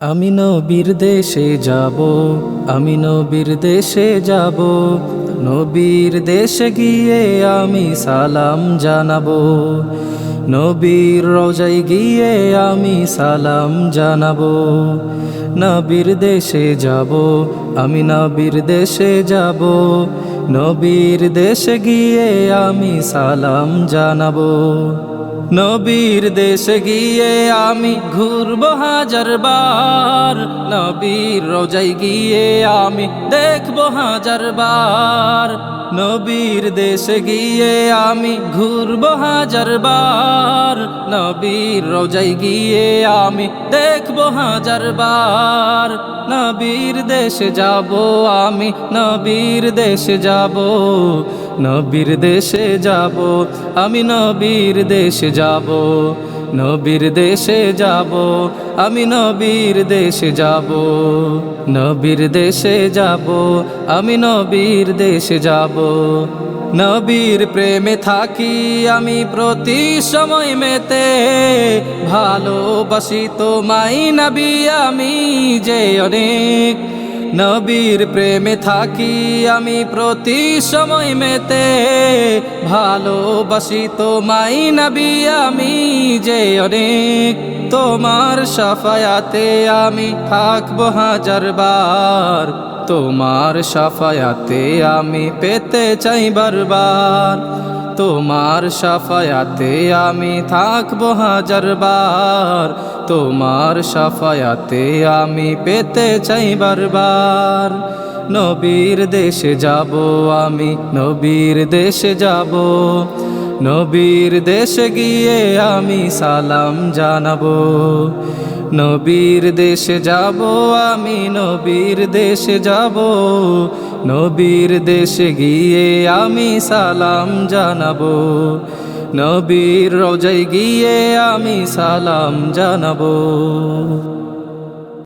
আমি নবীর দেশে যাব, আমি নবীর দেশে যাব, নবীর দেশে গিয়ে আমি সালাম জানাব। নবীর রোজাই গিয়ে আমি সালাম জানাব। নবীর দেশে যাব, আমি নবীর দেশে যাব, নবীর দেশে গিয়ে আমি সালাম জানাব। নবীর দেশে গিয়ে আমি ঘুরব হাজার বার। নবীর রোজাই গিয়ে আমি দেখব হাজার বার। নবীর দেশে গিয়ে আমি ঘুরব হাজার বার। নবীর রোজাই গিয়ে আমি দেখব হাজার বার। নবীর দেশে যাব আমি, নবীর দেশে যাব। নবীর দেশে যাব, আমি নবীর দেশে যাব, নবীর দেশে যাব, আমি নবীর দেশে যাব, নবীর দেশে যাব, আমি নবীর দেশে যাব। নবীর প্রেমে থাকি আমি প্রতি সময় মেতে, ভালোবাসি তোমায় নবী আমি যে অনেক। নবীর প্রেমে থাকি আমি প্রতি সময় মেতে। ভালোবাসি তোমায় নবী, আমি যে অনেক। তোমার সাফায়াতে আমি থাকব হাজার বার। তোমার সাফায়াতে আমি পেতে চাই বারবার। তোমার সাফায়াতে আমি থাকব হাজার বার। তোমার সাফায়াতে আমি পেতে চাই বারবার। নবীর দেশে যাব আমি, নবীর দেশে যাব। নবীর দেশে গিয়ে আমি সালাম জানাব। নবীর দেশে যাব, আমি নবীর দেশে যাব। নবীর দেশে গিয়ে আমি সালাম জানাব। নবীর রোজাই গিয়ে আমি সালাম জানাব।